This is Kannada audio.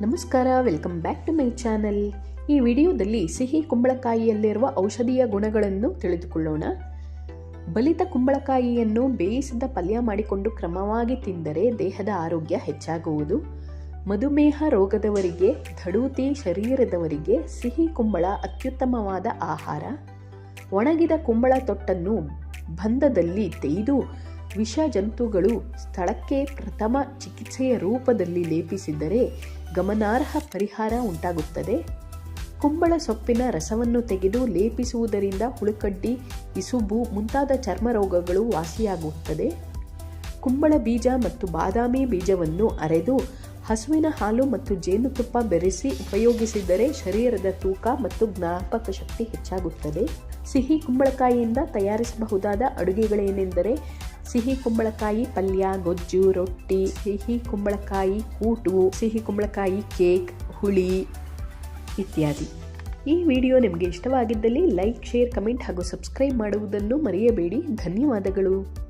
ನಮಸ್ಕಾರ welcome back to my channel ಈ ವಿಡಿಯೋದಲ್ಲಿ ಸಿಹಿ ಕುಂಬಳಕಾಯಿಯಲ್ಲಿರುವ ಔಷಧೀಯ ಗುಣಗಳನ್ನು ತಿಳಿದುಕೊಳ್ಳೋಣ. ಬಲಿತ ಕುಂಬಳಕಾಯಿಯನ್ನು ಬೇಯಿಸಿದ ಪಲ್ಯ ಮಾಡಿಕೊಂಡು ಕ್ರಮವಾಗಿ ತಿಂದರೆ ದೇಹದ ಆರೋಗ್ಯ ಹೆಚ್ಚಾಗುವುದು. ಮಧುಮೇಹ ರೋಗದವರಿಗೆ, ಧಡೂತಿ ಶರೀರದವರಿಗೆ ಸಿಹಿ ಕುಂಬಳ ಅತ್ಯುತ್ತಮವಾದ ಆಹಾರ. ಒಣಗಿದ ಕುಂಬಳ ತೊಟ್ಟನ್ನು ಬಂಧದಲ್ಲಿ ತೆಗೆದು ವಿಷ ಜಂತುಗಳು ಸ್ಥಳಕ್ಕೆ ಪ್ರಥಮ ಚಿಕಿತ್ಸೆಯ ರೂಪದಲ್ಲಿ ಲೇಪಿಸಿದರೆ ಗಮನಾರ್ಹ ಪರಿಹಾರ ಉಂಟಾಗುತ್ತದೆ. ಕುಂಬಳ ಸೊಪ್ಪಿನ ರಸವನ್ನು ತೆಗೆದು ಲೇಪಿಸುವುದರಿಂದ ಹುಳುಕಡ್ಡಿ, ಇಸುಬು ಮುಂತಾದ ಚರ್ಮ ರೋಗಗಳು ವಾಸಿಯಾಗುತ್ತದೆ. ಕುಂಬಳ ಬೀಜ ಮತ್ತು ಬಾದಾಮಿ ಬೀಜವನ್ನು ಅರೆದು ಹಸುವಿನ ಹಾಲು ಮತ್ತು ಜೇನುತುಪ್ಪ ಬೆರೆಸಿ ಉಪಯೋಗಿಸಿದರೆ ಶರೀರದ ತೂಕ ಮತ್ತು ಜ್ಞಾಪಕ ಶಕ್ತಿ ಹೆಚ್ಚಾಗುತ್ತದೆ. ಸಿಹಿ ಕುಂಬಳಕಾಯಿಯಿಂದ ತಯಾರಿಸಬಹುದಾದ ಅಡುಗೆಗಳೇನೆಂದರೆ ಸಿಹಿ ಕುಂಬಳಕಾಯಿ ಪಲ್ಯ, ಗೊಜ್ಜು, ರೊಟ್ಟಿ, ಸಿಹಿ ಕುಂಬಳಕಾಯಿ ಕೂಟು, ಸಿಹಿ ಕುಂಬಳಕಾಯಿ ಕೇಕ್, ಹುಳಿ ಇತ್ಯಾದಿ. ಈ ವಿಡಿಯೋ ನಿಮಗೆ ಇಷ್ಟವಾಗಿದ್ದಲ್ಲಿ ಲೈಕ್, ಶೇರ್, ಕಮೆಂಟ್ ಹಾಗೂ ಸಬ್ಸ್ಕ್ರೈಬ್ ಮಾಡುವುದನ್ನು ಮರೆಯಬೇಡಿ. ಧನ್ಯವಾದಗಳು.